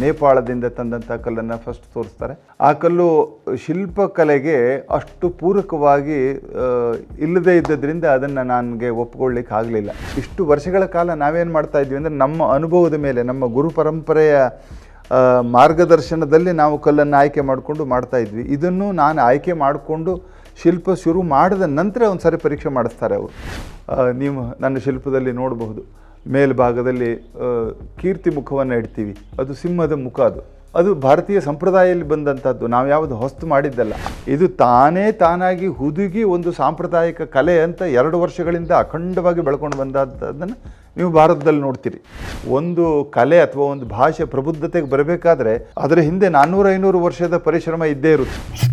ನೇಪಾಳದಿಂದ ತಂದಂಥ ಕಲ್ಲನ್ನು ಫಸ್ಟ್ ತೋರಿಸ್ತಾರೆ. ಆ ಕಲ್ಲು ಶಿಲ್ಪಕಲೆಗೆ ಅಷ್ಟು ಪೂರಕವಾಗಿ ಇಲ್ಲದೇ ಇದ್ದದ್ರಿಂದ ಅದನ್ನು ನನಗೆ ಒಪ್ಕೊಳ್ಳಿಕ್ಕೆ ಆಗಲಿಲ್ಲ. ಇಷ್ಟು ವರ್ಷಗಳ ಕಾಲ ನಾವೇನು ಮಾಡ್ತಾ ಇದ್ವಿ ಅಂದರೆ ನಮ್ಮ ಅನುಭವದ ಮೇಲೆ, ನಮ್ಮ ಗುರು ಪರಂಪರೆಯ ಮಾರ್ಗದರ್ಶನದಲ್ಲಿ ನಾವು ಕಲ್ಲನ್ನು ಆಯ್ಕೆ ಮಾಡಿಕೊಂಡು ಮಾಡ್ತಾ ಇದ್ವಿ. ಇದನ್ನು ನಾನು ಆಯ್ಕೆ ಮಾಡಿಕೊಂಡು ಶಿಲ್ಪ ಶುರು ಮಾಡಿದ ನಂತರ ಒಂದು ಸಾರಿ ಪರೀಕ್ಷೆ ಮಾಡಿಸ್ತಾರೆ ಅವರು. ನೀವು ನನ್ನ ಶಿಲ್ಪದಲ್ಲಿ ನೋಡಬಹುದು. ಮೇಲ್ಭಾಗದಲ್ಲಿ ಕೀರ್ತಿ ಮುಖವನ್ನು ಇಡ್ತೀವಿ. ಅದು ಸಿಂಹದ ಮುಖ ಅದು. ಅದು ಭಾರತೀಯ ಸಂಪ್ರದಾಯದಲ್ಲಿ ಬಂದಂಥದ್ದು ನಾವು ಯಾವುದು ಹೊಸ್ತು ಮಾಡಿದ್ದಲ್ಲ. ಇದು ತಾನೇ ತಾನಾಗಿ ಹುದುಗಿ ಒಂದು ಸಾಂಪ್ರದಾಯಿಕ ಕಲೆ ಅಂತ ಎರಡು ವರ್ಷಗಳಿಂದ ಅಖಂಡವಾಗಿ ಬೆಳ್ಕೊಂಡು ಬಂದಂಥದ್ದನ್ನು ನೀವು ಭಾರತದಲ್ಲಿ ನೋಡ್ತೀರಿ. ಒಂದು ಕಲೆ ಅಥವಾ ಒಂದು ಭಾಷೆ ಪ್ರಬುದ್ಧತೆಗೆ ಬರಬೇಕಾದ್ರೆ, ಅದರ ಹಿಂದೆ ನಾನ್ನೂರು ಐನೂರು ವರ್ಷದ ಪರಿಶ್ರಮ ಇದ್ದೇ ಇರುತ್ತೆ.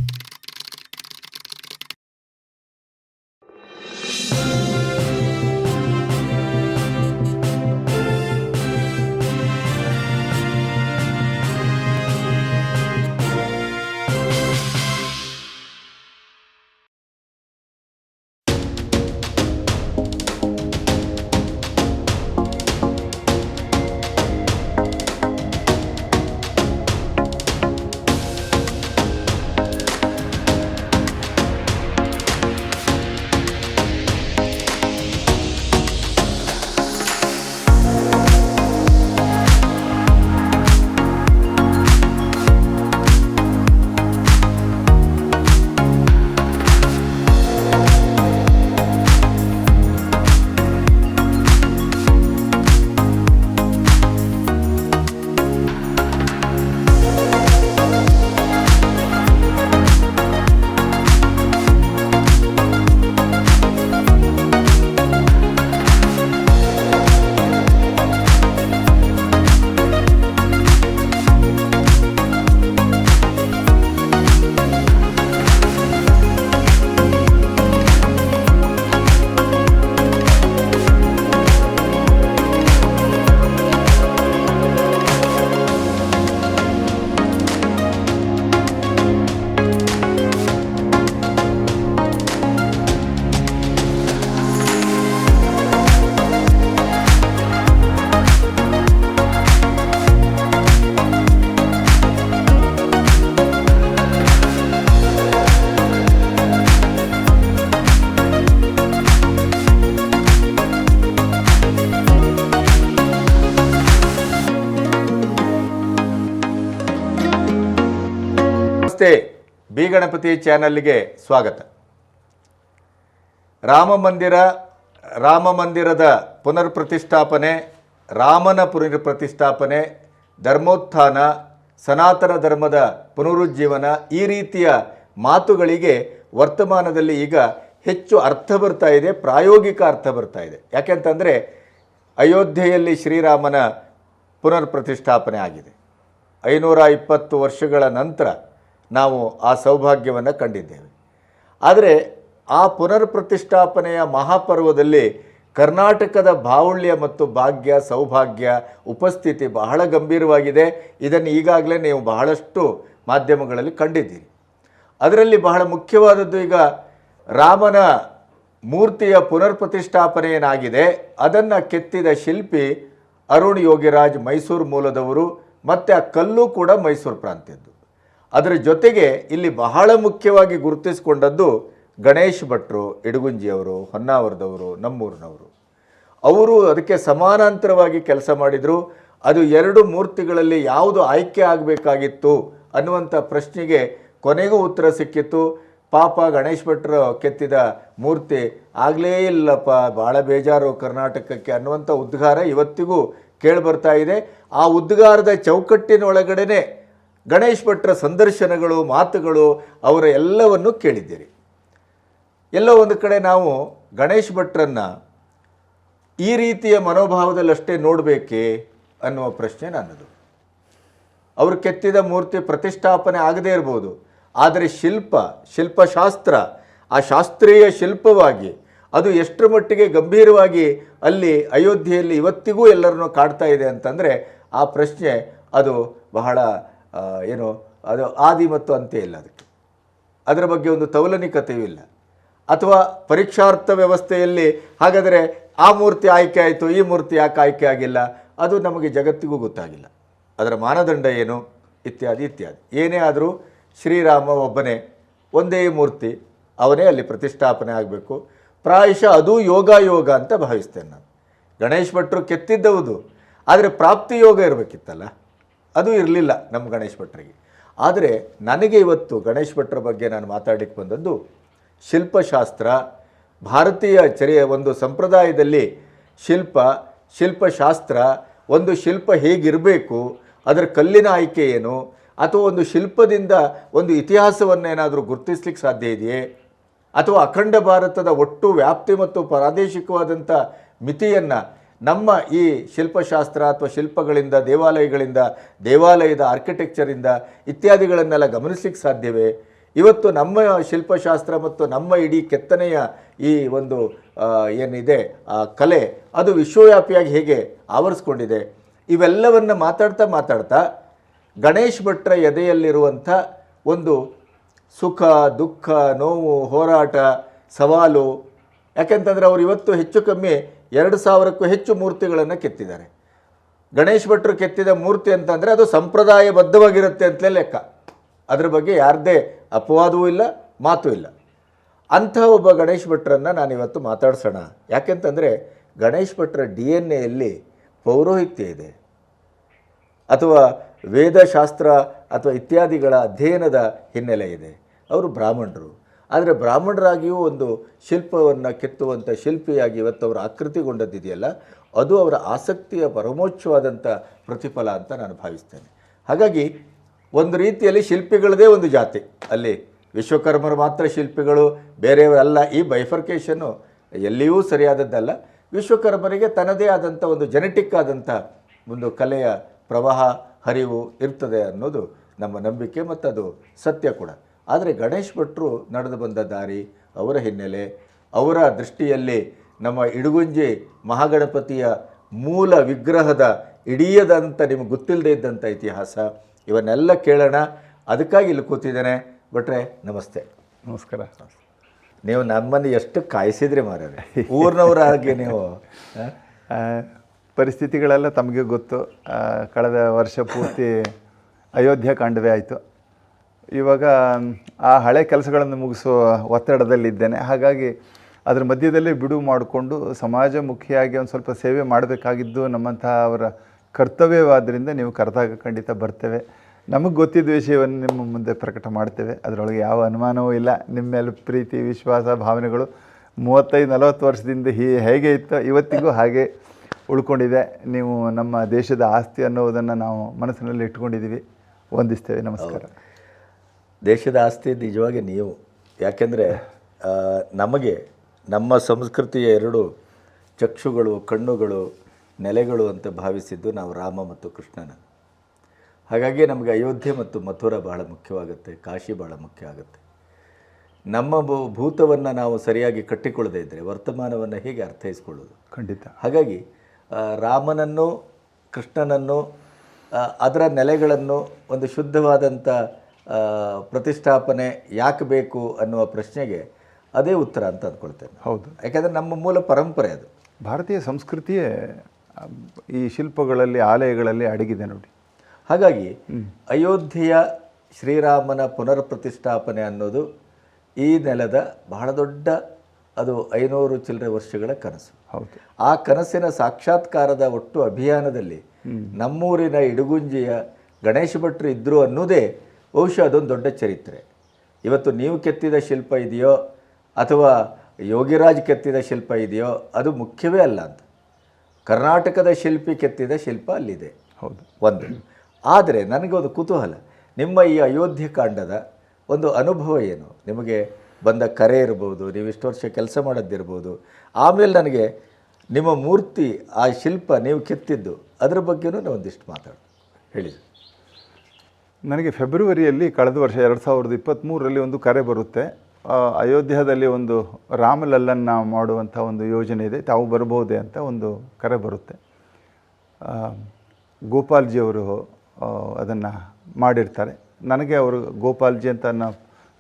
ಬಿ ಗಣಪತಿ ಚಾನಲ್ಗೆ ಸ್ವಾಗತ. ರಾಮ ಮಂದಿರ, ರಾಮ ಮಂದಿರದ ಪುನರ್ ಪ್ರತಿಷ್ಠಾಪನೆ ರಾಮನ ಪುನರ್ ಪ್ರತಿಷ್ಠಾಪನೆ ಧರ್ಮೋತ್ಥಾನ, ಸನಾತನ ಧರ್ಮದ ಪುನರುಜ್ಜೀವನ ಈ ರೀತಿಯ ಮಾತುಗಳಿಗೆ ವರ್ತಮಾನದಲ್ಲಿ ಈಗ ಹೆಚ್ಚು ಅರ್ಥ ಬರ್ತಾ ಇದೆ, ಪ್ರಾಯೋಗಿಕ ಅರ್ಥ ಬರ್ತಾ ಇದೆ. ಯಾಕೆಂತಂದರೆ ಅಯೋಧ್ಯೆಯಲ್ಲಿ ಶ್ರೀರಾಮನ ಪುನರ್ ಪ್ರತಿಷ್ಠಾಪನೆ ಆಗಿದೆ. ಐನೂರ ಇಪ್ಪತ್ತು ವರ್ಷಗಳ ನಂತರ ನಾವು ಆ ಸೌಭಾಗ್ಯವನ್ನು ಕಂಡಿದ್ದೇವೆ. ಆದರೆ ಆ ಪುನರ್ ಪ್ರತಿಷ್ಠಾಪನೆಯ ಮಹಾಪರ್ವದಲ್ಲಿ ಕರ್ನಾಟಕದ ಬಾಹುಳ್ಯ ಮತ್ತು ಭಾಗ್ಯ, ಸೌಭಾಗ್ಯ ಉಪಸ್ಥಿತಿ ಬಹಳ ಗಂಭೀರವಾಗಿದೆ. ಇದನ್ನು ಈಗಾಗಲೇ ನೀವು ಬಹಳಷ್ಟು ಮಾಧ್ಯಮಗಳಲ್ಲಿ ಕಂಡಿದ್ದೀರಿ. ಅದರಲ್ಲಿ ಬಹಳ ಮುಖ್ಯವಾದದ್ದು ಈಗ ರಾಮನ ಮೂರ್ತಿಯ ಪುನರ್ ಪ್ರತಿಷ್ಠಾಪನೆ ಏನಾಗಿದೆ ಅದನ್ನು ಕೆತ್ತಿದ ಶಿಲ್ಪಿ ಅರುಣ್ ಯೋಗಿರಾಜ್ ಮೈಸೂರು ಮೂಲದವರು, ಮತ್ತು ಆ ಕಲ್ಲು ಕೂಡ ಮೈಸೂರು ಪ್ರಾಂತ್ಯದ್ದು. ಅದರ ಜೊತೆಗೆ ಇಲ್ಲಿ ಬಹಳ ಮುಖ್ಯವಾಗಿ ಗುರುತಿಸಿಕೊಂಡದ್ದು ಗಣೇಶ್ ಭಟ್ರು, ಇಡಗುಂಜಿಯವರು, ಹೊನ್ನಾವರದವರು, ನಮ್ಮೂರಿನವರು. ಅವರು ಅದಕ್ಕೆ ಸಮಾನಾಂತರವಾಗಿ ಕೆಲಸ ಮಾಡಿದರು. ಅದು ಎರಡು ಮೂರ್ತಿಗಳಲ್ಲಿ ಯಾವುದು ಆಯ್ಕೆ ಆಗಬೇಕಾಗಿತ್ತು ಅನ್ನುವಂಥ ಪ್ರಶ್ನೆಗೆ ಕೊನೆಗೂ ಉತ್ತರ ಸಿಕ್ಕಿತ್ತು. ಪಾಪ ಗಣೇಶ್ ಭಟ್ರು ಕೆತ್ತಿದ ಮೂರ್ತಿ ಆಗಲೇ ಇಲ್ಲಪ್ಪ ಭಾಳ ಬೇಜಾರು ಕರ್ನಾಟಕಕ್ಕೆ ಅನ್ನುವಂಥ ಉದ್ಗಾರ ಇವತ್ತಿಗೂ ಕೇಳಿಬರ್ತಾ ಇದೆ. ಆ ಉದ್ಗಾರದ ಚೌಕಟ್ಟಿನೊಳಗಡೆನೆ ಗಣೇಶ್ ಭಟ್ರ ಸಂದರ್ಶನಗಳು, ಮಾತುಗಳು, ಅವರ ಎಲ್ಲವನ್ನು ಕೇಳಿದ್ದೀರಿ. ಎಲ್ಲೋ ಒಂದು ಕಡೆ ನಾವು ಗಣೇಶ್ ಭಟ್ರನ್ನು ಈ ರೀತಿಯ ಮನೋಭಾವದಲ್ಲಷ್ಟೇ ನೋಡಬೇಕೇ ಅನ್ನುವ ಪ್ರಶ್ನೆ ನನ್ನದು. ಅವರು ಕೆತ್ತಿದ ಮೂರ್ತಿ ಪ್ರತಿಷ್ಠಾಪನೆ ಆಗದೇ ಇರ್ಬೋದು. ಆದರೆ ಶಿಲ್ಪ, ಶಿಲ್ಪಶಾಸ್ತ್ರ, ಆ ಶಾಸ್ತ್ರೀಯ ಶಿಲ್ಪವಾಗಿ, ಅದು ಎಷ್ಟರ ಮಟ್ಟಿಗೆ ಗಂಭೀರವಾಗಿ ಅಲ್ಲಿ ಅಯೋಧ್ಯೆಯಲ್ಲಿ ಇವತ್ತಿಗೂ ಎಲ್ಲರನ್ನು ಕಾಡ್ತಾ ಇದೆ ಅಂತಂದರೆ ಆ ಪ್ರಶ್ನೆ ಅದು ಬಹಳ ಏನು, ಅದು ಆದಿ ಮತ್ತು ಅಂತ್ಯ ಇಲ್ಲ ಅದಕ್ಕೆ. ಅದರ ಬಗ್ಗೆ ಒಂದು ತೌಲನಿಕತೆಯೂ ಇಲ್ಲ. ಅಥವಾ ಪರೀಕ್ಷಾರ್ಥ ವ್ಯವಸ್ಥೆಯಲ್ಲಿ ಹಾಗಾದರೆ ಆ ಮೂರ್ತಿ ಆಯ್ಕೆ ಆಯಿತು, ಈ ಮೂರ್ತಿ ಯಾಕೆ ಆಯ್ಕೆ ಆಗಿಲ್ಲ? ಅದು ನಮಗೆ ಜಗತ್ತಿಗೂ ಗೊತ್ತಾಗಿಲ್ಲ. ಅದರ ಮಾನದಂಡ ಏನು? ಇತ್ಯಾದಿ ಇತ್ಯಾದಿ. ಏನೇ ಆದರೂ ಶ್ರೀರಾಮ ಒಬ್ಬನೇ, ಒಂದೇ ಮೂರ್ತಿ, ಅವನೇ ಅಲ್ಲಿ ಪ್ರತಿಷ್ಠಾಪನೆ ಆಗಬೇಕು. ಪ್ರಾಯಶಃ ಅದು ಯೋಗ ಯೋಗ ಅಂತ ಭಾವಿಸ್ತೇನೆ ನಾನು. ಗಣೇಶ್ ಭಟ್ರು ಕೆತ್ತಿದ್ದವುದು. ಆದರೆ ಪ್ರಾಪ್ತಿ ಯೋಗ ಇರಬೇಕಿತ್ತಲ್ಲ? ಅದು ಇರಲಿಲ್ಲ ನಮ್ಮ ಗಣೇಶ್ ಭಟ್ರಿಗೆ. ಆದರೆ ನನಗೆ ಇವತ್ತು ಗಣೇಶ್ ಭಟ್ರ ಬಗ್ಗೆ ನಾನು ಮಾತಾಡಲಿಕ್ಕೆ ಬಂದದ್ದು ಶಿಲ್ಪಶಾಸ್ತ್ರ, ಭಾರತೀಯ ಚರಿಯ ಒಂದು ಸಂಪ್ರದಾಯದಲ್ಲಿ ಶಿಲ್ಪ, ಶಿಲ್ಪಶಾಸ್ತ್ರ, ಒಂದು ಶಿಲ್ಪ ಹೇಗಿರಬೇಕು, ಅದರ ಕಲ್ಲಿನ ಆಯ್ಕೆ ಏನು, ಅಥವಾ ಒಂದು ಶಿಲ್ಪದಿಂದ ಒಂದು ಇತಿಹಾಸವನ್ನೇನಾದರೂ ಗುರುತಿಸ್ಲಿಕ್ಕೆ ಸಾಧ್ಯ ಇದೆಯೇ? ಅಥವಾ ಅಖಂಡ ಭಾರತದ ಒಟ್ಟು ವ್ಯಾಪ್ತಿ ಮತ್ತು ಪ್ರಾದೇಶಿಕವಾದಂಥ ಮಿತಿಯನ್ನು ನಮ್ಮ ಈ ಶಿಲ್ಪಶಾಸ್ತ್ರ ಅಥವಾ ಶಿಲ್ಪಗಳಿಂದ, ದೇವಾಲಯಗಳಿಂದ, ದೇವಾಲಯದ ಆರ್ಕಿಟೆಕ್ಚರಿಂದ ಇತ್ಯಾದಿಗಳನ್ನೆಲ್ಲ ಗಮನಿಸ್ಲಿಕ್ಕೆ ಸಾಧ್ಯವೇ? ಇವತ್ತು ನಮ್ಮ ಶಿಲ್ಪಶಾಸ್ತ್ರ ಮತ್ತು ನಮ್ಮ ಇಡೀ ಕೆತ್ತನೆಯ ಈ ಒಂದು ಏನಿದೆ, ಆ, ಕಲೆ ಅದು ವಿಶ್ವವ್ಯಾಪಿಯಾಗಿ ಹೇಗೆ ಆವರಿಸ್ಕೊಂಡಿದೆ? ಇವೆಲ್ಲವನ್ನು ಮಾತಾಡ್ತಾ ಮಾತಾಡ್ತಾ ಗಣೇಶ್ ಭಟ್ರ ಎದೆಯಲ್ಲಿರುವಂಥ ಒಂದು ಸುಖ, ದುಃಖ, ನೋವು, ಹೋರಾಟ, ಸವಾಲು, ಯಾಕೆಂತಂದರೆ ಅವರು ಇವತ್ತು ಹೆಚ್ಚು ಕಮ್ಮಿ ಎರಡು ಸಾವಿರಕ್ಕೂ ಹೆಚ್ಚು ಮೂರ್ತಿಗಳನ್ನು ಕೆತ್ತಿದ್ದಾರೆ. ಗಣೇಶ್ ಭಟ್ರು ಕೆತ್ತಿದ ಮೂರ್ತಿ ಅಂತಂದರೆ ಅದು ಸಂಪ್ರದಾಯಬದ್ಧವಾಗಿರುತ್ತೆ ಅಂತಲೇ ಲೆಕ್ಕ. ಅದ್ರ ಬಗ್ಗೆ ಯಾರದೇ ಅಪವಾದವೂ ಇಲ್ಲ, ಮಾತು ಇಲ್ಲ. ಅಂತಹ ಒಬ್ಬ ಗಣೇಶ್ ಭಟ್ರನ್ನು ನಾನು ಇವತ್ತು ಮಾತಾಡ್ಸೋಣ. ಯಾಕೆಂತಂದರೆ ಗಣೇಶ್ ಭಟ್ರ ಡಿ ಎನ್ ಎಯಲ್ಲಿ ಪೌರೋಹಿತ್ಯ ಇದೆ. ಅಥವಾ ವೇದಶಾಸ್ತ್ರ ಅಥವಾ ಇತ್ಯಾದಿಗಳ ಅಧ್ಯಯನದ ಹಿನ್ನೆಲೆ ಇದೆ. ಅವರು ಬ್ರಾಹ್ಮಣರು. ಆದರೆ ಬ್ರಾಹ್ಮಣರಾಗಿಯೂ ಒಂದು ಶಿಲ್ಪವನ್ನು ಕೆತ್ತುವಂಥ ಶಿಲ್ಪಿಯಾಗಿ ಇವತ್ತು ಅವರು ಆಕೃತಿಗೊಂಡದ್ದಿದೆಯಲ್ಲ, ಅದು ಅವರ ಆಸಕ್ತಿಯ ಪರಮೋಚ್ಛವಾದಂಥ ಪ್ರತಿಫಲ ಅಂತ ನಾನು ಭಾವಿಸ್ತೇನೆ. ಹಾಗಾಗಿ ಒಂದು ರೀತಿಯಲ್ಲಿ ಶಿಲ್ಪಿಗಳದೇ ಒಂದು ಜಾತಿ. ಅಲ್ಲಿ ವಿಶ್ವಕರ್ಮರು ಮಾತ್ರ ಶಿಲ್ಪಿಗಳು, ಬೇರೆಯವರಲ್ಲ. ಈ ಬೈಫರ್ಕೇಶನ್ನು ಎಲ್ಲಿಯೂ ಸರಿಯಾದದ್ದಲ್ಲ. ವಿಶ್ವಕರ್ಮರಿಗೆ ತನ್ನದೇ ಆದಂಥ ಒಂದು ಜೆನೆಟಿಕ್ ಆದಂಥ ಒಂದು ಕಲೆಯ ಪ್ರವಾಹ, ಹರಿವು ಇರ್ತದೆ ಅನ್ನೋದು ನಮ್ಮ ನಂಬಿಕೆ ಮತ್ತು ಅದು ಸತ್ಯ ಕೂಡ. ಆದರೆ ಗಣೇಶ್ ಭಟ್ರು ನಡೆದು ಬಂದ ದಾರಿ ಅವರ ಹಿನ್ನೆಲೆ ಅವರ ದೃಷ್ಟಿಯಲ್ಲಿ ನಮ್ಮ ಇಡುಗುಂಜಿ ಮಹಾಗಣಪತಿಯ ಮೂಲ ವಿಗ್ರಹದ ಇಡೀಯದಂಥ ನಿಮಗೆ ಗೊತ್ತಿಲ್ಲದೆ ಇದ್ದಂಥ ಇತಿಹಾಸ ಇವನ್ನೆಲ್ಲ ಕೇಳೋಣ. ಅದಕ್ಕಾಗಿ ಇಲ್ಲಿ ಕೂತಿದ್ದೇನೆ. ಭಟ್ರೆ ನಮಸ್ತೆ. ನಮಸ್ಕಾರ. ನೀವು ನಮ್ಮನ್ನು ಎಷ್ಟು ಕಾಯಿಸಿದ್ರಿ ಮಾರ್ರೆ? ಊರಿನವರಾಗಿ ನೀವು. ಪರಿಸ್ಥಿತಿಗಳೆಲ್ಲ ತಮಗೆ ಗೊತ್ತು. ಕಳೆದ ವರ್ಷ ಪೂರ್ತಿ ಅಯೋಧ್ಯ ಕಾಂಡವೇ ಆಯಿತು. ಇವಾಗ ಆ ಹಳೆ ಕೆಲಸಗಳನ್ನು ಮುಗಿಸುವ ಒತ್ತಡದಲ್ಲಿದ್ದೇನೆ. ಹಾಗಾಗಿ ಅದರ ಮಧ್ಯದಲ್ಲೇ ಬಿಡುವು ಮಾಡಿಕೊಂಡು ಸಮಾಜಮುಖಿಯಾಗಿ ಒಂದು ಸ್ವಲ್ಪ ಸೇವೆ ಮಾಡಬೇಕಾಗಿದ್ದು ನಮ್ಮಂತಹ ಅವರ ಕರ್ತವ್ಯವಾದ್ದರಿಂದ ನೀವು ಕರೆದಾಗ ಖಂಡಿತ ಬರ್ತೇವೆ. ನಮಗೆ ಗೊತ್ತಿದ್ದ ವಿಷಯವನ್ನು ನಿಮ್ಮ ಮುಂದೆ ಪ್ರಕಟ ಮಾಡ್ತೇವೆ. ಅದರೊಳಗೆ ಯಾವ ಅನುಮಾನವೂ ಇಲ್ಲ. ನಿಮ್ಮ ಮೇಲೆ ಪ್ರೀತಿ, ವಿಶ್ವಾಸ, ಭಾವನೆಗಳು ಮೂವತ್ತೈದು, ನಲವತ್ತು ವರ್ಷದಿಂದ ಹೀ, ಹೇಗೆ ಇತ್ತು ಇವತ್ತಿಗೂ ಹಾಗೆ ಉಳ್ಕೊಂಡಿದೆ. ನೀವು ನಮ್ಮ ದೇಶದ ಆಸ್ತಿ ಅನ್ನೋದನ್ನು ನಾವು ಮನಸ್ಸಿನಲ್ಲಿ ಇಟ್ಕೊಂಡಿದ್ದೀವಿ. ವಂದಿಸ್ತೇವೆ. ನಮಸ್ಕಾರ. ದೇಶದ ಆಸ್ತಿ ನಿಜವಾಗಿ ನೀವು. ಯಾಕೆಂದರೆ ನಮಗೆ ನಮ್ಮ ಸಂಸ್ಕೃತಿಯ ಎರಡು ಚಕ್ಷುಗಳು ಕಣ್ಣುಗಳು ನೆಲೆಗಳು ಅಂತ ಭಾವಿಸಿದ್ದು ನಾವು ರಾಮ ಮತ್ತು ಕೃಷ್ಣನ. ಹಾಗಾಗಿ ನಮಗೆ ಅಯೋಧ್ಯೆ ಮತ್ತು ಮಥುರ ಬಹಳ ಮುಖ್ಯವಾಗುತ್ತೆ ಕಾಶಿ ಬಹಳ ಮುಖ್ಯ ಆಗುತ್ತೆ. ನಮ್ಮ ಭೂ- ಭೂತವನ್ನು ನಾವು ಸರಿಯಾಗಿ ಕಟ್ಟಿಕೊಳ್ಳದೇ ಇದ್ದರೆ ವರ್ತಮಾನವನ್ನು ಹೇಗೆ ಅರ್ಥೈಸ್ಕೊಳ್ಳೋದು? ಖಂಡಿತ. ಹಾಗಾಗಿ ರಾಮನನ್ನು ಕೃಷ್ಣನನ್ನು ಅದರ ನೆಲೆಗಳನ್ನು ಒಂದು ಶುದ್ಧವಾದಂಥ ಪ್ರತಿಷ್ಠಾಪನೆ ಯಾಕೆ ಬೇಕು ಅನ್ನುವ ಪ್ರಶ್ನೆಗೆ ಅದೇ ಉತ್ತರ ಅಂತ ಅಂದ್ಕೊಳ್ತೇನೆ. ಹೌದು. ಯಾಕೆಂದರೆ ನಮ್ಮ ಮೂಲ ಪರಂಪರೆ ಅದು. ಭಾರತೀಯ ಸಂಸ್ಕೃತಿಯೇ ಈ ಶಿಲ್ಪಗಳಲ್ಲಿ ಆಲಯಗಳಲ್ಲಿ ಅಡಗಿದೆ ನೋಡಿ. ಹಾಗಾಗಿ ಅಯೋಧ್ಯೆಯ ಶ್ರೀರಾಮನ ಪುನರ್ ಪ್ರತಿಷ್ಠಾಪನೆ ಅನ್ನೋದು ಈ ನೆಲದ ಬಹಳ ದೊಡ್ಡ ಅದು ಐನೂರು ಚಿಲ್ಲರೆ ವರ್ಷಗಳ ಕನಸು. ಹೌದು. ಆ ಕನಸಿನ ಸಾಕ್ಷಾತ್ಕಾರದ ಒಟ್ಟು ಅಭಿಯಾನದಲ್ಲಿ ನಮ್ಮೂರಿನ ಇಡುಗುಂಜಿಯ ಗಣೇಶ ಭಟ್ರು ಇದ್ದರು ಅನ್ನೋದೇ ಬಹುಶಃ ಅದೊಂದು ದೊಡ್ಡ ಚರಿತ್ರೆ. ಇವತ್ತು ನೀವು ಕೆತ್ತಿದ ಶಿಲ್ಪ ಇದೆಯೋ ಅಥವಾ ಯೋಗಿರಾಜ್ ಕೆತ್ತಿದ ಶಿಲ್ಪ ಇದೆಯೋ ಅದು ಮುಖ್ಯವೇ ಅಲ್ಲ ಅಂತ. ಕರ್ನಾಟಕದ ಶಿಲ್ಪಿ ಕೆತ್ತಿದ ಶಿಲ್ಪ ಅಲ್ಲಿದೆ. ಹೌದು. ಒಂದು. ಆದರೆ ನನಗೆ ಒಂದು ಕುತೂಹಲ. ನಿಮ್ಮ ಈ ಅಯೋಧ್ಯೆ ಕಾಂಡದ ಒಂದು ಅನುಭವ ಏನು? ನಿಮಗೆ ಬಂದ ಕರೆ ಇರ್ಬೋದು ನೀವು ಇಷ್ಟು ವರ್ಷ ಕೆಲಸ ಮಾಡೋದಿರ್ಬೋದು ಆಮೇಲೆ ನನಗೆ ನಿಮ್ಮ ಮೂರ್ತಿ ಆ ಶಿಲ್ಪ ನೀವು ಕೆತ್ತಿದ್ದು ಅದ್ರ ಬಗ್ಗೆನೂ ನಾನು ಒಂದಿಷ್ಟು ಮಾತಾಡೋಣ ಹೇಳಿ. ನನಗೆ ಫೆಬ್ರವರಿಯಲ್ಲಿ ಕಳೆದ ವರ್ಷ ಎರಡು ಸಾವಿರದ ಇಪ್ಪತ್ತ್ಮೂರರಲ್ಲಿ ಒಂದು ಕರೆ ಬರುತ್ತೆ. ಅಯೋಧ್ಯದಲ್ಲಿ ಒಂದು ರಾಮಲಲ್ಲನ್ನು ಮಾಡುವಂಥ ಒಂದು ಯೋಜನೆ ಇದೆ. ತಾವು ಬರ್ಬೋದೆ ಅಂತ ಒಂದು ಕರೆ ಬರುತ್ತೆ. ಗೋಪಾಲ್ಜಿಯವರು ಅದನ್ನು ಮಾಡಿರ್ತಾರೆ. ನನಗೆ ಅವರು ಗೋಪಾಲ್ಜಿ ಅಂತ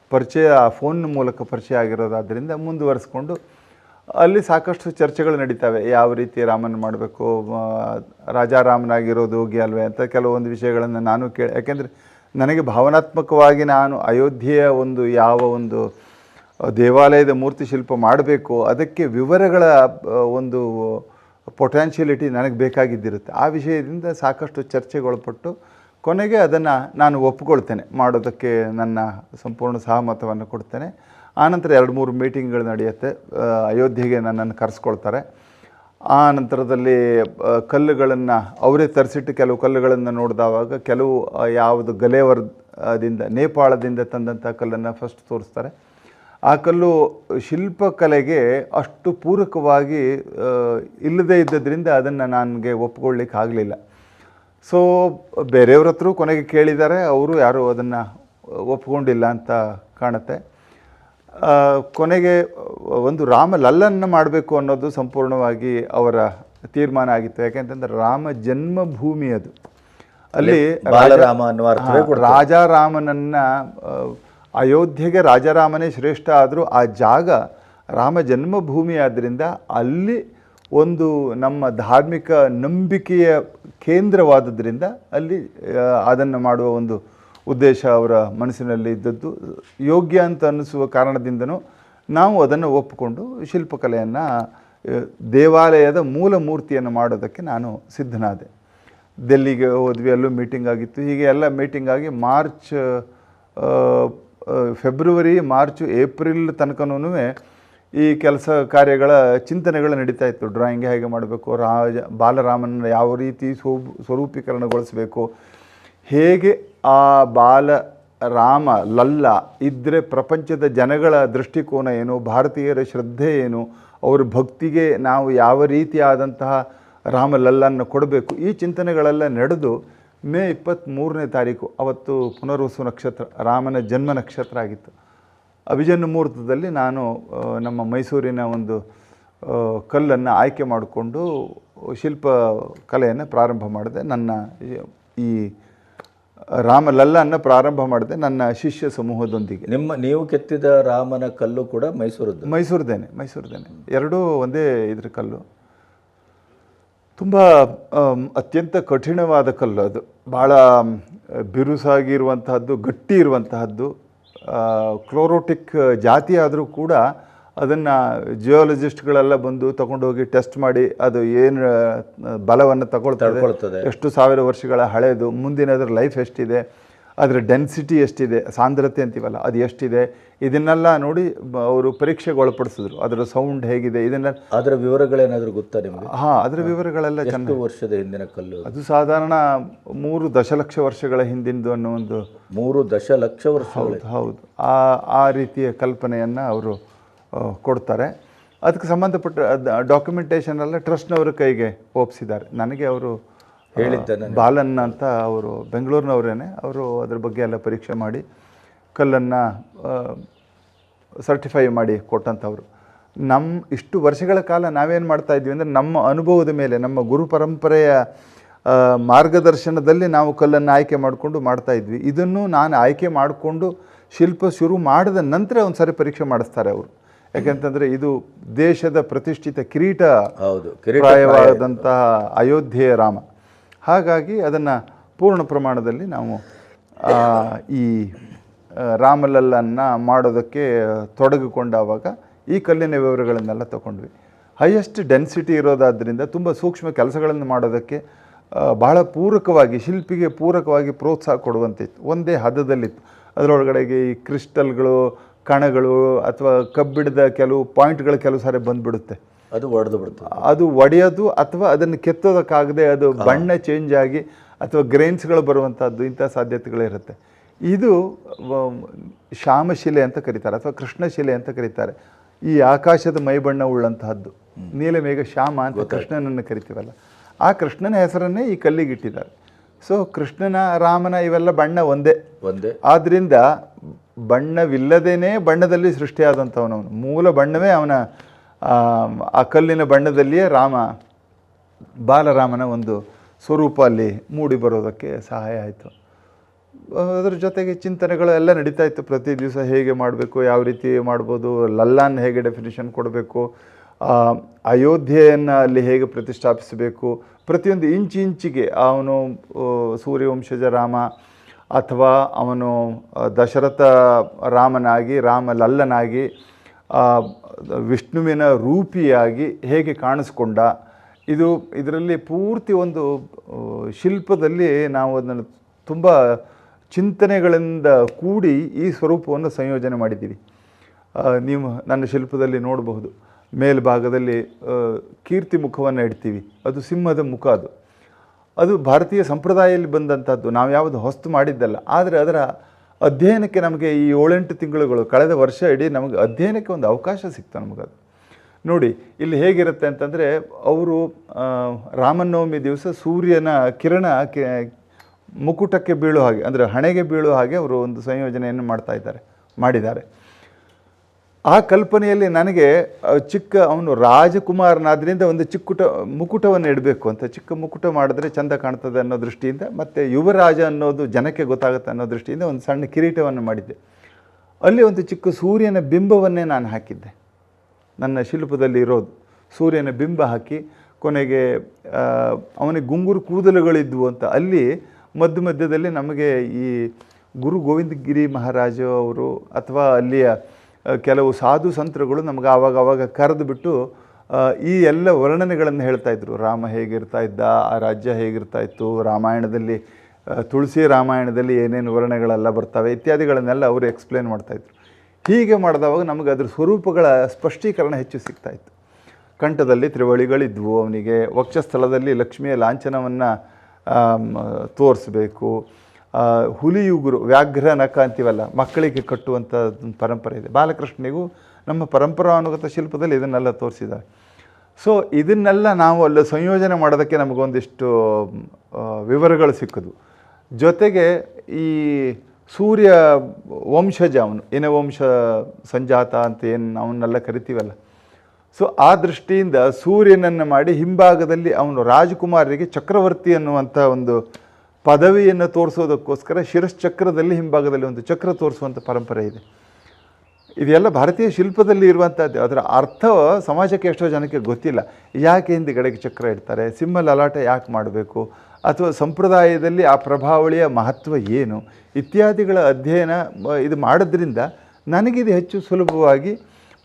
ಪರಿಚಯ ಫೋನ್ ಮೂಲಕ ಪರಿಚಯ ಆಗಿರೋದಾದ್ದರಿಂದ ಮುಂದುವರಿಸ್ಕೊಂಡು ಅಲ್ಲಿ ಸಾಕಷ್ಟು ಚರ್ಚೆಗಳು ನಡೀತವೆ. ಯಾವ ರೀತಿ ರಾಮನ ಮಾಡಬೇಕು ರಾಜಾರಾಮನಾಗಿರೋದು ಹೋಗಿ ಅಲ್ವೇ ಅಂತ ಕೆಲವೊಂದು ವಿಷಯಗಳನ್ನು ನಾನು ಕೇಳಿ, ಯಾಕೆಂದರೆ ನನಗೆ ಭಾವನಾತ್ಮಕವಾಗಿ ನಾನು ಅಯೋಧ್ಯೆಯ ಒಂದು ಯಾವ ಒಂದು ದೇವಾಲಯದ ಮೂರ್ತಿ ಶಿಲ್ಪ ಮಾಡಬೇಕು, ಅದಕ್ಕೆ ವಿವರಗಳ ಒಂದು ಪೊಟ್ಯಾನ್ಷಿಯಲಿಟಿ ನನಗೆ ಬೇಕಾಗಿದ್ದಿರುತ್ತೆ. ಆ ವಿಷಯದಿಂದ ಸಾಕಷ್ಟು ಚರ್ಚೆಗೊಳಪಟ್ಟು ಕೊನೆಗೆ ಅದನ್ನು ನಾನು ಒಪ್ಪಿಕೊಳ್ತೇನೆ ಮಾಡೋದಕ್ಕೆ ನನ್ನ ಸಂಪೂರ್ಣ ಸಹಮತವನ್ನು ಕೊಡ್ತೇನೆ. ಆನಂತರ ಎರಡು ಮೂರು ಮೀಟಿಂಗ್ಗಳು ನಡೆಯುತ್ತೆ. ಅಯೋಧ್ಯೆಗೆ ನನ್ನನ್ನು ಕರೆಸ್ಕೊಳ್ತಾರೆ. ಆ ನಂತರದಲ್ಲಿ ಕಲ್ಲುಗಳನ್ನು ಅವರೇ ತರಿಸಿಟ್ಟು ಕೆಲವು ಕಲ್ಲುಗಳನ್ನು ನೋಡಿದವಾಗ ಕೆಲವು ಯಾವುದು ಗಲೇವರದಿಂದ, ನೇಪಾಳದಿಂದ ತಂದಂಥ ಕಲ್ಲನ್ನು ಫಸ್ಟ್ ತೋರಿಸ್ತಾರೆ. ಆ ಕಲ್ಲು ಶಿಲ್ಪಕಲೆಗೆ ಅಷ್ಟು ಪೂರಕವಾಗಿ ಇಲ್ಲದೇ ಇದ್ದದ್ರಿಂದ ಅದನ್ನು ನನಗೆ ಒಪ್ಕೊಳ್ಳಿಕ್ಕೆ ಆಗಲಿಲ್ಲ. ಸೊ ಬೇರೆಯವ್ರ ಹತ್ರ ಕೊನೆಗೆ ಕೇಳಿದ್ದಾರೆ. ಅವರು ಯಾರೂ ಅದನ್ನು ಒಪ್ಕೊಂಡಿಲ್ಲ ಅಂತ ಕಾಣುತ್ತೆ. ಕೊನೆಗೆ ಒಂದು ರಾಮ ಲಲ್ಲನ್ನು ಮಾಡಬೇಕು ಅನ್ನೋದು ಸಂಪೂರ್ಣವಾಗಿ ಅವರ ತೀರ್ಮಾನ ಆಗಿತ್ತು. ಯಾಕೆಂತಂದ್ರೆ ರಾಮ ಜನ್ಮಭೂಮಿ ಅದು ಅಲ್ಲಿ ಬಾಲರಾಮ ಅನ್ನುವ ರಾಜಾರಾಮನನ್ನ ಅಯೋಧ್ಯೆಗೆ ರಾಜಾರಾಮನೇ ಶ್ರೇಷ್ಠ ಆದರೂ ಆ ಜಾಗ ರಾಮ ಜನ್ಮಭೂಮಿ ಆದ್ದರಿಂದ ಅಲ್ಲಿ ಒಂದು ನಮ್ಮ ಧಾರ್ಮಿಕ ನಂಬಿಕೆಯ ಕೇಂದ್ರವಾದದ್ರಿಂದ ಅಲ್ಲಿ ಅದನ್ನು ಮಾಡುವ ಒಂದು ಉದ್ದೇಶ ಅವರ ಮನಸ್ಸಿನಲ್ಲಿ ಇದ್ದದ್ದು, ಯೋಗ್ಯ ಅಂತ ಅನ್ನಿಸುವ ಕಾರಣದಿಂದನೂ ನಾವು ಅದನ್ನು ಒಪ್ಪಿಕೊಂಡು ಶಿಲ್ಪಕಲೆಯನ್ನು ದೇವಾಲಯದ ಮೂಲ ಮೂರ್ತಿಯನ್ನು ಮಾಡೋದಕ್ಕೆ ನಾನು ಸಿದ್ಧನಾದೆ. ಡೆಲ್ಲಿಗೆ ಹೋದ್ವಿ, ಅಲ್ಲೂ ಮೀಟಿಂಗ್ ಆಗಿತ್ತು. ಹೀಗೆ ಎಲ್ಲ ಮೀಟಿಂಗ್ ಆಗಿ ಮಾರ್ಚ್ ಫೆಬ್ರವರಿ, ಮಾರ್ಚ್, ಏಪ್ರಿಲ್ ತನಕನೂ ಈ ಕೆಲಸ ಕಾರ್ಯಗಳ ಚಿಂತನೆಗಳು ನಡೀತಾ ಇತ್ತು. ಡ್ರಾಯಿಂಗ್ ಹೇಗೆ ಮಾಡಬೇಕು, ರಾಜ ಬಾಲರಾಮನ ಯಾವ ರೀತಿ ಸ್ವೂ ಸ್ವರೂಪೀಕರಣಗೊಳಿಸಬೇಕು, ಹೇಗೆ ಆ ಬಾಲ ರಾಮ ಲಲ್ಲ ಇದ್ದರೆ ಪ್ರಪಂಚದ ಜನಗಳ ದೃಷ್ಟಿಕೋನ ಏನು? ಭಾರತೀಯರ ಶ್ರದ್ಧೆ ಏನು? ಅವ್ರ ಭಕ್ತಿಗೆ ನಾವು ಯಾವ ರೀತಿಯಾದಂತಹ ರಾಮ ಲಲ್ಲನ್ನು ಕೊಡಬೇಕು? ಈ ಚಿಂತನೆಗಳೆಲ್ಲ ನಡೆದು ಮೇ ಇಪ್ಪತ್ತ್ಮೂರನೇ ತಾರೀಕು, ಅವತ್ತು ಪುನರ್ವಸು ನಕ್ಷತ್ರ, ರಾಮನ ಜನ್ಮ ನಕ್ಷತ್ರ ಆಗಿತ್ತು. ಅಭಿಜನ್ ಮುಹೂರ್ತದಲ್ಲಿ ನಾನು ನಮ್ಮ ಮೈಸೂರಿನ ಒಂದು ಕಲ್ಲನ್ನು ಆಯ್ಕೆ ಮಾಡಿಕೊಂಡು ಶಿಲ್ಪ ಕಲೆಯನ್ನು ಪ್ರಾರಂಭ ಮಾಡಿದೆ. ನನ್ನ ಈ- ಈ ರಾಮಲಲ್ಲನ್ನು ಪ್ರಾರಂಭ ಮಾಡಿದೆ ನನ್ನ ಶಿಷ್ಯ ಸಮೂಹದೊಂದಿಗೆ. ನಿಮ್ಮ ನೀವು ಕೆತ್ತಿದ ರಾಮನ ಕಲ್ಲು ಕೂಡ ಮೈಸೂರದ್ದು? ಮೈಸೂರದೇನೆ ಮೈಸೂರದೇನೆ ಎರಡೂ ಒಂದೇ ಇದ್ರ ಕಲ್ಲು. ತುಂಬ ಅತ್ಯಂತ ಕಠಿಣವಾದ ಕಲ್ಲು ಅದು. ಭಾಳ ಬಿರುಸಾಗಿರುವಂತಹದ್ದು ಗಟ್ಟಿ ಇರುವಂತಹದ್ದು ಕ್ಲೋರೋಟಿಕ್ ಜಾತಿ ಆದರೂ ಕೂಡ ಅದನ್ನು ಜಿಯೋಲಜಿಸ್ಟ್ಗಳೆಲ್ಲ ಬಂದು ತಗೊಂಡೋಗಿ ಟೆಸ್ಟ್ ಮಾಡಿ ಅದು ಏನು ಬಲವನ್ನು ತಗೊಳ್ತದೆ. ಎಷ್ಟು ಸಾವಿರ ವರ್ಷಗಳ ಹಳೆಯದು ಮುಂದಿನ ಅದರ ಲೈಫ್ ಎಷ್ಟಿದೆ ಅದರ ಡೆನ್ಸಿಟಿ ಎಷ್ಟಿದೆ ಸಾಂದ್ರತೆ ಅಂತೀವಲ್ಲ ಅದು ಎಷ್ಟಿದೆ ಇದನ್ನೆಲ್ಲ ನೋಡಿ ಅವರು ಪರೀಕ್ಷೆಗೆ ಒಳಪಡಿಸಿದ್ರು. ಅದರ ಸೌಂಡ್ ಹೇಗಿದೆ ಇದನ್ನ ಅದರ ವಿವರಗಳೇನಾದರೂ ಗೊತ್ತಾ ನಿಮಗೆ? ಹಾಂ ಅದರ ವಿವರಗಳೆಲ್ಲ ಚೆನ್ನಾಗಿ ವರ್ಷದ ಹಿಂದಿನ ಕಲ್ಲು ಅದು? ಸಾಧಾರಣ ಮೂರು ದಶಲಕ್ಷ ವರ್ಷಗಳ ಹಿಂದಿಂದು ಅನ್ನೋ ಒಂದು ಮೂರು ದಶಲಕ್ಷ ವರ್ಷ ಹೌದು ಹೌದು. ಆ ಆ ರೀತಿಯ ಕಲ್ಪನೆಯನ್ನು ಅವರು ಕೊಡ್ತಾರೆ. ಅದಕ್ಕೆ ಸಂಬಂಧಪಟ್ಟ ಡಾಕ್ಯುಮೆಂಟೇಷನ್ ಎಲ್ಲ ಟ್ರಸ್ಟ್ನವರ ಕೈಗೆ ಒಪ್ಪಿಸಿದ್ದಾರೆ ನನಗೆ ಅವರು ಹೇಳಿದ್ದಾರೆ ಬಾಲನ್ ಅಂತ ಅವರು ಬೆಂಗಳೂರಿನವರೇನೆ ಅವರು ಅದ್ರ ಬಗ್ಗೆ ಎಲ್ಲ ಪರೀಕ್ಷೆ ಮಾಡಿ ಕಲ್ಲನ್ನು ಸರ್ಟಿಫೈ ಮಾಡಿ ಕೊಟ್ಟಂಥವ್ರು. ನಮ್ಮ ಇಷ್ಟು ವರ್ಷಗಳ ಕಾಲ ನಾವೇನು ಮಾಡ್ತಾ ಇದ್ವಿ ಅಂದರೆ ನಮ್ಮ ಅನುಭವದ ಮೇಲೆ ನಮ್ಮ ಗುರು ಪರಂಪರೆಯ ಮಾರ್ಗದರ್ಶನದಲ್ಲಿ ನಾವು ಕಲ್ಲನ್ನು ಆಯ್ಕೆ ಮಾಡಿಕೊಂಡು ಮಾಡ್ತಾ ಇದ್ವಿ. ಇದನ್ನು ನಾನು ಆಯ್ಕೆ ಮಾಡಿಕೊಂಡು ಶಿಲ್ಪ ಶುರು ಮಾಡಿದ ನಂತರ ಒಂದು ಸಾರಿ ಪರೀಕ್ಷೆ ಮಾಡಿಸ್ತಾರೆ ಅವರು. ಯಾಕೆಂತಂದರೆ ಇದು ದೇಶದ ಪ್ರತಿಷ್ಠಿತ ಕಿರೀಟ ಹೌದು ಪ್ರಾಯವಾದಂತಹ ಅಯೋಧ್ಯೆಯ ರಾಮ. ಹಾಗಾಗಿ ಅದನ್ನು ಪೂರ್ಣ ಪ್ರಮಾಣದಲ್ಲಿ ನಾವು ಈ ರಾಮಲಲ್ಲನ್ನ ಮಾಡೋದಕ್ಕೆ ತೊಡಗಿಕೊಂಡಾವಾಗ ಈ ಕಲ್ಲಿನ ವಿವರಗಳನ್ನೆಲ್ಲ ತಗೊಂಡ್ವಿ. ಹೈಯೆಸ್ಟ್ ಡೆನ್ಸಿಟಿ ಇರೋದಾದ್ದರಿಂದ ತುಂಬ ಸೂಕ್ಷ್ಮ ಕೆಲಸಗಳನ್ನು ಮಾಡೋದಕ್ಕೆ ಬಹಳ ಪೂರಕವಾಗಿ ಶಿಲ್ಪಿಗೆ ಪೂರಕವಾಗಿ ಪ್ರೋತ್ಸಾಹ ಕೊಡುವಂತಿತ್ತು. ಒಂದೇ ಹದದಲ್ಲಿತ್ತು. ಅದರೊಳಗಡೆಗೆ ಈ ಕ್ರಿಸ್ಟಲ್ಗಳು ಕಣಗಳು ಅಥವಾ ಕಬ್ಬಿಣದ ಕೆಲವು ಪಾಯಿಂಟ್ಗಳು ಕೆಲವು ಸಾರಿ ಬಂದ್ಬಿಡುತ್ತೆ. ಅದು ಒಡೆದು ಬಿಡುತ್ತೆ ಅದು ಒಡೆಯೋದು ಅಥವಾ ಅದನ್ನು ಕೆತ್ತೋದಕ್ಕಾಗದೆ ಅದು ಬಣ್ಣ ಚೇಂಜ್ ಆಗಿ ಅಥವಾ ಗ್ರೈನ್ಸ್ಗಳು ಬರುವಂಥದ್ದು ಇಂಥ ಸಾಧ್ಯತೆಗಳಿರುತ್ತೆ ಇದು ಶ್ಯಾಮಶಿಲೆ ಅಂತ ಕರೀತಾರೆ ಅಥವಾ ಕೃಷ್ಣಶಿಲೆ ಅಂತ ಕರೀತಾರೆ. ಈ ಆಕಾಶದ ಮೈಬಣ್ಣ ಉಳ್ಳಂತಹದ್ದು. ನೀಲಮೇಘ ಶ್ಯಾಮ ಅಂತ ಕೃಷ್ಣನನ್ನು ಕರಿತೀವಲ್ಲ. ಆ ಕೃಷ್ಣನ ಹೆಸರನ್ನೇ ಈ ಕಲ್ಲಿಗೆ ಇಟ್ಟಿದ್ದಾರೆ. ಸೊ ಕೃಷ್ಣನ ರಾಮನ ಇವೆಲ್ಲ ಬಣ್ಣ ಒಂದೇ. ಒಂದೇ. ಆದ್ದರಿಂದ ಬಣ್ಣವಿಲ್ಲದೇನೆ ಬಣ್ಣದಲ್ಲಿ ಸೃಷ್ಟಿಯಾದಂಥವನವನು. ಮೂಲ ಬಣ್ಣವೇ ಅವನ ಆ, ಕಲ್ಲಿನ ಬಣ್ಣದಲ್ಲಿಯೇ ರಾಮ ಬಾಲರಾಮನ ಒಂದು ಸ್ವರೂಪ ಅಲ್ಲಿ ಮೂಡಿ ಬರೋದಕ್ಕೆ ಸಹಾಯ ಆಯಿತು. ಅದರ ಜೊತೆಗೆ ಚಿಂತನೆಗಳು ಎಲ್ಲ ನಡೀತಾ ಇತ್ತು. ಪ್ರತಿ ದಿವಸ ಹೇಗೆ ಮಾಡಬೇಕು ಯಾವ ರೀತಿ ಮಾಡ್ಬೋದು ಲಲ್ಲಾನ್ ಹೇಗೆ ಡೆಫಿನೇಷನ್ ಕೊಡಬೇಕು ಅಯೋಧ್ಯೆಯನ್ನು ಅಲ್ಲಿ ಹೇಗೆ ಪ್ರತಿಷ್ಠಾಪಿಸಬೇಕು ಪ್ರತಿಯೊಂದು ಇಂಚು ಇಂಚಿಗೆ ಅವನು ಸೂರ್ಯವಂಶಜ ರಾಮ ಅಥವಾ ಅವನು ದಶರಥ ರಾಮನಾಗಿ ರಾಮ ಲಲ್ಲನಾಗಿ ವಿಷ್ಣುವಿನ ರೂಪಿಯಾಗಿ ಹೇಗೆ ಕಾಣಿಸ್ಕೊಂಡ, ಇದು ಇದರಲ್ಲಿ ಪೂರ್ತಿ ಒಂದು ಶಿಲ್ಪದಲ್ಲಿ ನಾವು ಅದನ್ನು ತುಂಬ ಚಿಂತನೆಗಳಿಂದ ಕೂಡಿ ಈ ಸ್ವರೂಪವನ್ನು ಸಂಯೋಜನೆ ಮಾಡಿದ್ದೀವಿ ನೀವು ನನ್ನ ಶಿಲ್ಪದಲ್ಲಿ ನೋಡಬಹುದು. ಮೇಲ್ಭಾಗದಲ್ಲಿ ಕೀರ್ತಿ ಮುಖವನ್ನು ಇಡ್ತೀವಿ. ಅದು ಸಿಂಹದ ಮುಖ ಅದು. ಅದು ಭಾರತೀಯ ಸಂಪ್ರದಾಯದಲ್ಲಿ ಬಂದಂಥದ್ದು. ನಾವು ಯಾವುದು ಹೊಸ್ತು ಮಾಡಿದ್ದಲ್ಲ. ಆದರೆ ಅದರ ಅಧ್ಯಯನಕ್ಕೆ ನಮಗೆ ಈ ಏಳೆಂಟು ತಿಂಗಳುಗಳು, ಕಳೆದ ವರ್ಷ ಇಡೀ ನಮಗೆ ಅಧ್ಯಯನಕ್ಕೆ ಒಂದು ಅವಕಾಶ ಸಿಕ್ತು ನಮಗದು. ನೋಡಿ, ಇಲ್ಲಿ ಹೇಗಿರುತ್ತೆ ಅಂತಂದರೆ, ಅವರು ರಾಮನವಮಿ ದಿವಸ ಸೂರ್ಯನ ಕಿರಣ ಮುಕುಟಕ್ಕೆ ಬೀಳೋ ಹಾಗೆ, ಅಂದರೆ ಹಣೆಗೆ ಬೀಳೋ ಹಾಗೆ ಅವರು ಒಂದು ಸಂಯೋಜನೆಯನ್ನು ಮಾಡ್ತಾ ಇದ್ದಾರೆ, ಮಾಡಿದ್ದಾರೆ. ಆ ಕಲ್ಪನೆಯಲ್ಲಿ ನನಗೆ ಚಿಕ್ಕ ಅವನು ರಾಜಕುಮಾರನಾದ್ರಿಂದ ಒಂದು ಚಿಕ್ಕುಟ, ಮುಕುಟವನ್ನು ಇಡಬೇಕು ಅಂತ, ಚಿಕ್ಕ ಮುಕುಟ ಮಾಡಿದ್ರೆ ಚಂದ ಕಾಣ್ತದೆ ಅನ್ನೋ ದೃಷ್ಟಿಯಿಂದ, ಮತ್ತು ಯುವರಾಜ ಅನ್ನೋದು ಜನಕ್ಕೆ ಗೊತ್ತಾಗುತ್ತೆ ಅನ್ನೋ ದೃಷ್ಟಿಯಿಂದ ಒಂದು ಸಣ್ಣ ಕಿರೀಟವನ್ನು ಮಾಡಿದ್ದೆ. ಅಲ್ಲಿ ಒಂದು ಚಿಕ್ಕ ಸೂರ್ಯನ ಬಿಂಬವನ್ನೇ ನಾನು ಹಾಕಿದ್ದೆ. ನನ್ನ ಶಿಲ್ಪದಲ್ಲಿ ಇರೋದು. ಸೂರ್ಯನ ಬಿಂಬ ಹಾಕಿ, ಕೊನೆಗೆ ಅವನಿಗೆ ಗುಂಗುರು ಕೂದಲುಗಳಿದ್ವು ಅಂತ. ಅಲ್ಲಿ ಮಧ್ಯ ಮಧ್ಯದಲ್ಲಿ ನಮಗೆ ಈ ಗುರು ಗೋವಿಂದಗಿರಿ ಮಹಾರಾಜ ಅವರು, ಅಥವಾ ಅಲ್ಲಿಯ ಕೆಲವು ಸಾಧು ಸಂತರುಗಳು ನಮಗೆ ಆವಾಗ ಆವಾಗ ಕರೆದು ಬಿಟ್ಟು ಈ ಎಲ್ಲ ವರ್ಣನೆಗಳನ್ನು ಹೇಳ್ತಾ ಇದ್ರು. ರಾಮ ಹೇಗಿರ್ತಾ ಇದ್ದ, ಆ ರಾಜ್ಯ ಹೇಗಿರ್ತಾ ಇತ್ತು, ರಾಮಾಯಣದಲ್ಲಿ ತುಳಸಿ ರಾಮಾಯಣದಲ್ಲಿ ಏನೇನು ವರ್ಣಗಳೆಲ್ಲ ಬರ್ತವೆ ಇತ್ಯಾದಿಗಳನ್ನೆಲ್ಲ ಅವರು ಎಕ್ಸ್ಪ್ಲೇನ್ ಮಾಡ್ತಾಯಿದ್ರು ಹೀಗೆ ಮಾಡಿದವಾಗ ನಮಗೆ ಅದ್ರ ಸ್ವರೂಪಗಳ ಸ್ಪಷ್ಟೀಕರಣ ಹೆಚ್ಚು ಸಿಗ್ತಾ ಇತ್ತು. ಕಂಠದಲ್ಲಿ ತ್ರಿವಳಿಗಳಿದ್ವು ಅವನಿಗೆ, ವಕ್ಷಸ್ಥಳದಲ್ಲಿ ಲಕ್ಷ್ಮಿಯ ಲಾಂಛನವನ್ನು ತೋರಿಸ್ಬೇಕು. ಹುಲಿಯುಗುರು, ವ್ಯಾಘ್ರ ನಕ ಅಂತೀವಲ್ಲ, ಮಕ್ಕಳಿಗೆ ಕಟ್ಟುವಂಥ ಪರಂಪರೆ ಇದೆ. ಬಾಲಕೃಷ್ಣನಿಗೂ ನಮ್ಮ ಪರಂಪರಾನುಗತ ಶಿಲ್ಪದಲ್ಲಿ ಇದನ್ನೆಲ್ಲ ತೋರಿಸಿದ್ದಾರೆ. ಸೊ ಇದನ್ನೆಲ್ಲ ನಾವು ಅಲ್ಲಿ ಸಂಯೋಜನೆ ಮಾಡೋದಕ್ಕೆ ನಮಗೊಂದಿಷ್ಟು ವಿವರಗಳು ಸಿಕ್ಕದು. ಜೊತೆಗೆ ಈ ಸೂರ್ಯ ವಂಶಜ ಅವನು ಏನ ವಂಶ ಸಂಜಾತ ಅಂತ ಏನು ಅವನ್ನೆಲ್ಲ ಕರಿತೀವಲ್ಲ. ಸೊ ಆ ದೃಷ್ಟಿಯಿಂದ ಸೂರ್ಯನನ್ನು ಮಾಡಿ ಹಿಂಭಾಗದಲ್ಲಿ ಅವನು ರಾಜಕುಮಾರರಿಗೆ ಚಕ್ರವರ್ತಿ ಅನ್ನುವಂಥ ಒಂದು ಪದವಿಯನ್ನು ತೋರಿಸೋದಕ್ಕೋಸ್ಕರ ಶಿರಶ್ಚಕ್ರದಲ್ಲಿ ಹಿಂಭಾಗದಲ್ಲಿ ಒಂದು ಚಕ್ರ ತೋರಿಸುವಂಥ ಪರಂಪರೆ ಇದೆ. ಇದೆಲ್ಲ ಭಾರತೀಯ ಶಿಲ್ಪದಲ್ಲಿ ಇರುವಂಥದ್ದು ಅದರ ಅರ್ಥ ಸಮಾಜಕ್ಕೆ ಎಷ್ಟೋ ಜನಕ್ಕೆ ಗೊತ್ತಿಲ್ಲ. ಯಾಕೆ ಹಿಂದುಗಡೆಗೆ ಚಕ್ರ ಇಡ್ತಾರೆ? ಸಿಂಹ ಲಲಾಟ ಯಾಕೆ ಮಾಡಬೇಕು? ಅಥವಾ ಸಂಪ್ರದಾಯದಲ್ಲಿ ಆ ಪ್ರಭಾವಳಿಯ ಮಹತ್ವ ಏನು? ಇತ್ಯಾದಿಗಳ ಅಧ್ಯಯನ ಇದು ಮಾಡೋದ್ರಿಂದ ನನಗಿದು ಹೆಚ್ಚು ಸುಲಭವಾಗಿ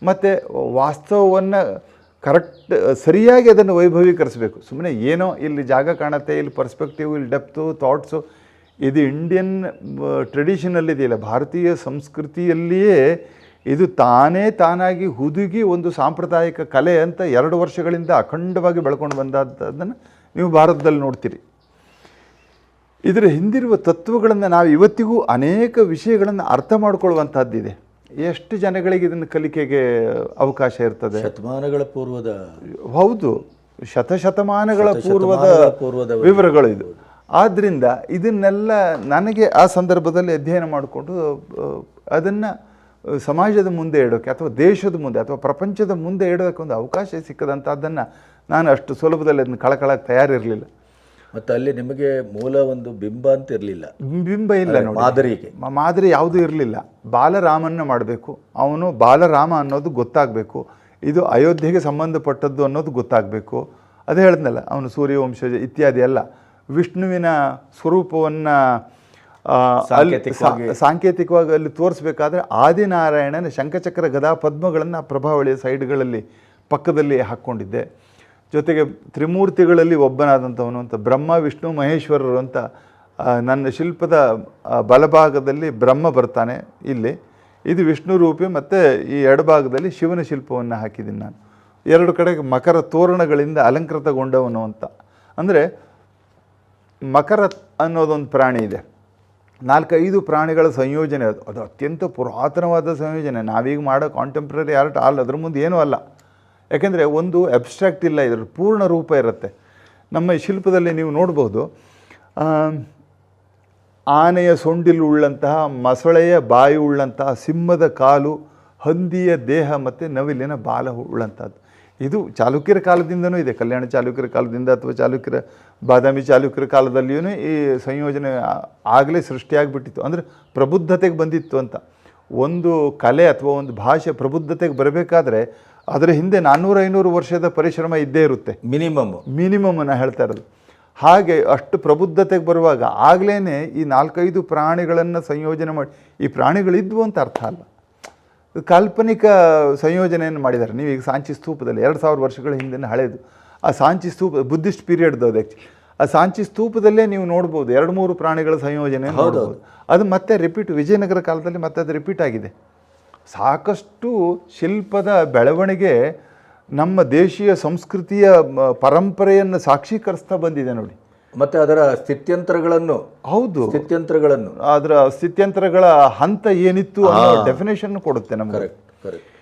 ಮತ್ತು ವಾಸ್ತವವನ್ನು ಕರೆಕ್ಟ್ ಸರಿಯಾಗಿ ಅದನ್ನು ವೈಭವೀಕರಿಸಬೇಕು. ಸುಮ್ಮನೆ ಏನೋ ಇಲ್ಲಿ ಜಾಗ ಕಾಣುತ್ತೆ, ಇಲ್ಲಿ ಪರ್ಸ್ಪೆಕ್ಟಿವ್ ಇಲ್ಲಿ ಡೆಪ್ತು ಥಾಟ್ಸು ಇದು ಇಂಡಿಯನ್ ಟ್ರೆಡಿಷನಲ್ಲಿದೆಯಲ್ಲ ಭಾರತೀಯ ಸಂಸ್ಕೃತಿಯಲ್ಲಿಯೇ ಇದು ತಾನೇ ತಾನಾಗಿ ಹುದುಗಿ ಒಂದು ಸಾಂಪ್ರದಾಯಿಕ ಕಲೆ ಅಂತ ಎರಡು ವರ್ಷಗಳಿಂದ ಅಖಂಡವಾಗಿ ಬೆಳ್ಕೊಂಡು ಬಂದಂಥದ್ದನ್ನು ನೀವು ಭಾರತದಲ್ಲಿ ನೋಡ್ತೀರಿ. ಇದರ ಹಿಂದಿರುವ ತತ್ವಗಳನ್ನು ನಾವು ಇವತ್ತಿಗೂ ಅನೇಕ ವಿಷಯಗಳನ್ನು ಅರ್ಥ ಮಾಡ್ಕೊಳ್ಳುವಂಥದ್ದಿದೆ ಎಷ್ಟು ಜನಗಳಿಗೆ ಇದನ್ನು ಕಲಿಕೆಗೆ ಅವಕಾಶ ಇರ್ತದೆ? ಶತಮಾನಗಳ ಪೂರ್ವದ ಹೌದು. ಶತಶತಮಾನಗಳ ಪೂರ್ವದ ಪೂರ್ವದ ವಿವರಗಳು ಇದು. ಆದ್ದರಿಂದ ಇದನ್ನೆಲ್ಲ ನನಗೆ ಆ ಸಂದರ್ಭದಲ್ಲಿ ಅಧ್ಯಯನ ಮಾಡಿಕೊಂಡು ಅದನ್ನು ಸಮಾಜದ ಮುಂದೆ ಇಡೋಕ್ಕೆ ಅಥವಾ ದೇಶದ ಮುಂದೆ ಅಥವಾ ಪ್ರಪಂಚದ ಮುಂದೆ ಇಡೋದಕ್ಕೆ ಒಂದು ಅವಕಾಶ ಸಿಕ್ಕದಂಥದ್ದನ್ನು ನಾನು ಅಷ್ಟು ಸುಲಭದಲ್ಲಿ ಅದನ್ನು ಕಳಕಳಕ್ಕೆ ತಯಾರಿರಲಿಲ್ಲ. ಮತ್ತು ಅಲ್ಲಿ ನಿಮಗೆ ಮೂಲ ಒಂದು ಬಿಂಬ ಅಂತ ಇರಲಿಲ್ಲ. ಬಿಂಬ ಇಲ್ಲ ನೋಡಿ. ಮಾದರಿಗೆ. ಮ- ಮಾದರಿ ಯಾವುದೂ ಇರಲಿಲ್ಲ. ಬಾಲರಾಮನ್ನ ಮಾಡಬೇಕು. ಅವನು ಬಾಲರಾಮ ಅನ್ನೋದು ಗೊತ್ತಾಗಬೇಕು. ಇದು ಅಯೋಧ್ಯೆಗೆ ಸಂಬಂಧಪಟ್ಟದ್ದು ಅನ್ನೋದು ಗೊತ್ತಾಗಬೇಕು. ಅದೇ ಹೇಳಿದ್ನಲ್ಲ ಅವನು ಸೂರ್ಯವಂಶಜ ಇತ್ಯಾದಿ ಎಲ್ಲ ವಿಷ್ಣುವಿನ ಸ್ವರೂಪವನ್ನು ಸಾಂಕೇತಿಕವಾಗಿ. ಸಾಂಕೇತಿಕವಾಗಿ ಅಲ್ಲಿ ತೋರಿಸ್ಬೇಕಾದ್ರೆ ಆದಿನಾರಾಯಣನ ಶಂಖಚಕ್ರ ಗದಾ ಪದ್ಮಗಳನ್ನು ಪ್ರಭಾವಳಿಯ ಸೈಡ್ಗಳಲ್ಲಿ ಪಕ್ಕದಲ್ಲಿ ಹಾಕ್ಕೊಂಡಿದ್ದೆ ಜೊತೆಗೆ ತ್ರಿಮೂರ್ತಿಗಳಲ್ಲಿ ಒಬ್ಬನಾದಂಥವನು ಅಂತ ಬ್ರಹ್ಮ, ವಿಷ್ಣು, ಮಹೇಶ್ವರರು ಅಂತ ನನ್ನ ಶಿಲ್ಪದ ಬಲಭಾಗದಲ್ಲಿ ಬ್ರಹ್ಮ ಬರ್ತಾನೆ ಇಲ್ಲಿ. ಇದು ವಿಷ್ಣು ರೂಪಿ ಮತ್ತು ಈ ಎಡಭಾಗದಲ್ಲಿ ಶಿವನ ಶಿಲ್ಪವನ್ನು ಹಾಕಿದ್ದೀನಿ ನಾನು. ಎರಡು ಕಡೆಗೆ ಮಕರ ತೋರಣಗಳಿಂದ ಅಲಂಕೃತಗೊಂಡವನು ಅಂತ. ಅಂದರೆ ಮಕರ ಅನ್ನೋದೊಂದು ಪ್ರಾಣಿ ಇದೆ. ನಾಲ್ಕೈದು ಪ್ರಾಣಿಗಳ ಸಂಯೋಜನೆ ಅದು. ಅದು ಅತ್ಯಂತ ಪುರಾತನವಾದ ಸಂಯೋಜನೆ. ನಾವೀಗ ಮಾಡೋ ಕಾಂಟೆಂಪ್ರರಿ ಆರ್ಟ್ ಅಲ್ಲ ಅದ್ರ ಮುಂದೆ ಏನೂ ಅಲ್ಲ. ಯಾಕೆಂದರೆ ಒಂದು ಅಬ್ಸ್ಟ್ರಾಕ್ಟ್ ಇಲ್ಲ ಇದರ ಪೂರ್ಣ ರೂಪ ಇರುತ್ತೆ. ನಮ್ಮ ಈ ಶಿಲ್ಪದಲ್ಲಿ ನೀವು ನೋಡ್ಬೋದು ಆನೆಯ ಸೊಂಡಿಲು ಉಳ್ಳಂತಹ, ಮೊಸಳೆಯ ಬಾಯಿ ಉಳ್ಳಂತಹ, ಸಿಂಹದ ಕಾಲು, ಹಂದಿಯ ದೇಹ ಮತ್ತು ನವಿಲಿನ ಬಾಲ ಉಳ್ಳಂಥದ್ದು. ಇದು ಚಾಲುಕ್ಯರ ಕಾಲದಿಂದನೂ ಇದೆ, ಕಲ್ಯಾಣ ಚಾಲುಕ್ಯರ ಕಾಲದಿಂದ ಅಥವಾ ಚಾಲುಕ್ಯರ ಬಾದಾಮಿ ಚಾಲುಕ್ಯರ ಕಾಲದಲ್ಲಿಯೂ ಈ ಸಂಯೋಜನೆ ಆಗಲೇ ಸೃಷ್ಟಿಯಾಗಿಬಿಟ್ಟಿತ್ತು. ಅಂದರೆ ಪ್ರಬುದ್ಧತೆಗೆ ಬಂದಿತ್ತು ಅಂತ. ಒಂದು ಕಲೆ ಅಥವಾ ಒಂದು ಭಾಷೆ ಪ್ರಬುದ್ಧತೆಗೆ ಬರಬೇಕಾದ್ರೆ ಅದರ ಹಿಂದೆ ನಾನ್ನೂರು ಐನೂರು ವರ್ಷದ ಪರಿಶ್ರಮ ಇದ್ದೇ ಇರುತ್ತೆ. ಮಿನಿಮಮ್ ಮಿನಿಮಮ್ ನಾನು ಹೇಳ್ತಾ ಇರೋದು. ಹಾಗೆ ಅಷ್ಟು ಪ್ರಬುದ್ಧತೆಗೆ ಬರುವಾಗ ಆಗಲೇ ಈ ನಾಲ್ಕೈದು ಪ್ರಾಣಿಗಳನ್ನು ಸಂಯೋಜನೆ ಮಾಡಿ ಈ ಪ್ರಾಣಿಗಳಿದ್ವು ಅಂತ ಅರ್ಥ ಅಲ್ಲ. ಕಾಲ್ಪನಿಕ ಸಂಯೋಜನೆಯನ್ನು ಮಾಡಿದ್ದಾರೆ. ನೀವು ಈಗ ಸಾಂಚಿ ಸ್ತೂಪದಲ್ಲಿ ಎರಡು ಸಾವಿರ ವರ್ಷಗಳ ಹಿಂದಿನ ಹಳೇದು. ಆ ಸಾಂಚಿ ಸ್ತೂಪ ಬುದ್ಧಿಸ್ಟ್ ಪೀರಿಯಡ್ದು ಅದು ಆ್ಯಕ್ಚುಲಿ ಆ ಸಾಂಚಿ ಸ್ತೂಪದಲ್ಲೇ ನೀವು ನೋಡ್ಬೋದು ಎರಡು ಮೂರು ಪ್ರಾಣಿಗಳ ಸಂಯೋಜನೆ ನೋಡ್ಬೋದು. ಅದು ಮತ್ತೆ ರಿಪೀಟ್ ವಿಜಯನಗರ ಕಾಲದಲ್ಲಿ ಮತ್ತೆ ಅದು ರಿಪೀಟ್ ಆಗಿದೆ. ಸಾಕಷ್ಟು ಶಿಲ್ಪದ ಬೆಳವಣಿಗೆ ನಮ್ಮ ದೇಶೀಯ ಸಂಸ್ಕೃತಿಯ ಪರಂಪರೆಯನ್ನು ಸಾಕ್ಷೀಕರಿಸ್ತಾ ಬಂದಿದೆ ನೋಡಿ. ಮತ್ತೆ ಅದರ ಸ್ಥಿತ್ಯಂತರಗಳನ್ನು ಹೌದು. ಸ್ಥಿತ್ಯಂತರಗಳನ್ನು. ಅದರ ಸ್ಥಿತ್ಯಂತರಗಳ ಹಂತ ಏನಿತ್ತು ಅನ್ನೋ ಡೆಫಿನೇಷನ್ ಕೊಡುತ್ತೆ ನಮಗೆ. Correct correct